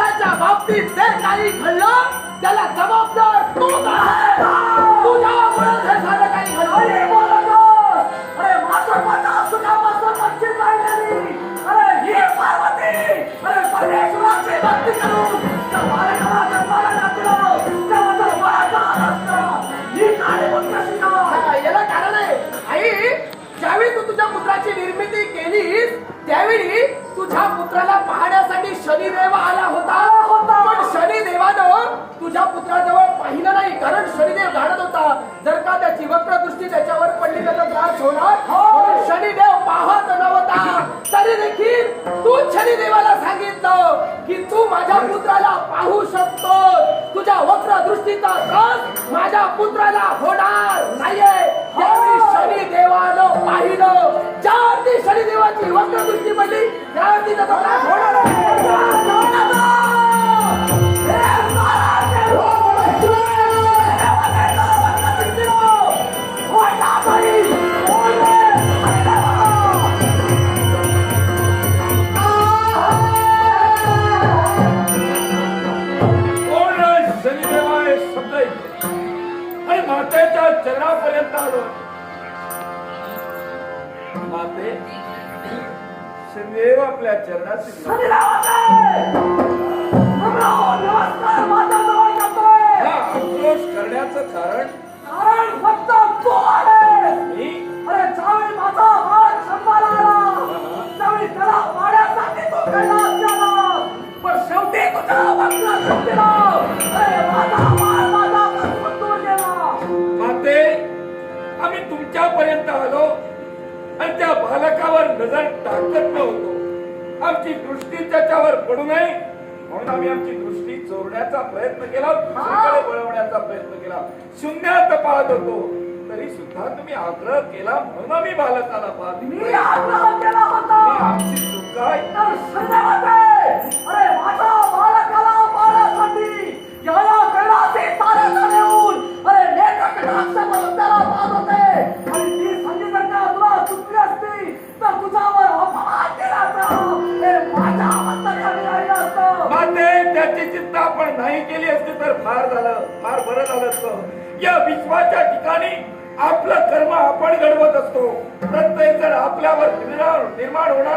बाबतीत जे काही घडलं त्याला जबाबदार तूच आहे? तुझ्यामुळे हे काही घडलं? अरे अरे ही पार्वती. अरे परमेश्वराची भक्ती करू माझ्या पुत्राला पाहू शकतो तुझ्या वक्रदृष्टीचा त्रास माझ्या पुत्राला होणार नाहीये. मातेच्या चरणापर्यंत आलो. माते शनिदेव आपल्या चरणात आक्रोश करण्याचं कारण? कारण फक्त तो आहे मी? अरे ज्यावेळी माझा बाळ जन्माला आला त्यावेळी त्याला वाड्यासाठी तो घडला असल्यानं पण शेवटी तुझ्या वाटला तुमच्यापर्यंत आलो आणि त्या बालकावर नजर टाकत नव्हतो. आमची दृष्टी त्याच्यावर पडू नये म्हणून आम्ही आमची दृष्टी चोरण्याचा प्रयत्न केला वळवण्याचा प्रयत्न केला. शून्यात पाहत होतो. तरी सुद्धा तुम्ही आग्रह केला म्हणून आम्ही बालकाला पाहत मी आग्रह केला होता. आमची चूक माते चिंता आपण नाही केली असती तर फार झालं फार बरं झालं असतं. या विश्वाच्या ठिकाणी आपलं कर्म आपण घडवत असतो. प्रत्येक जण आपल्यावर निर्माण निर्माण होणार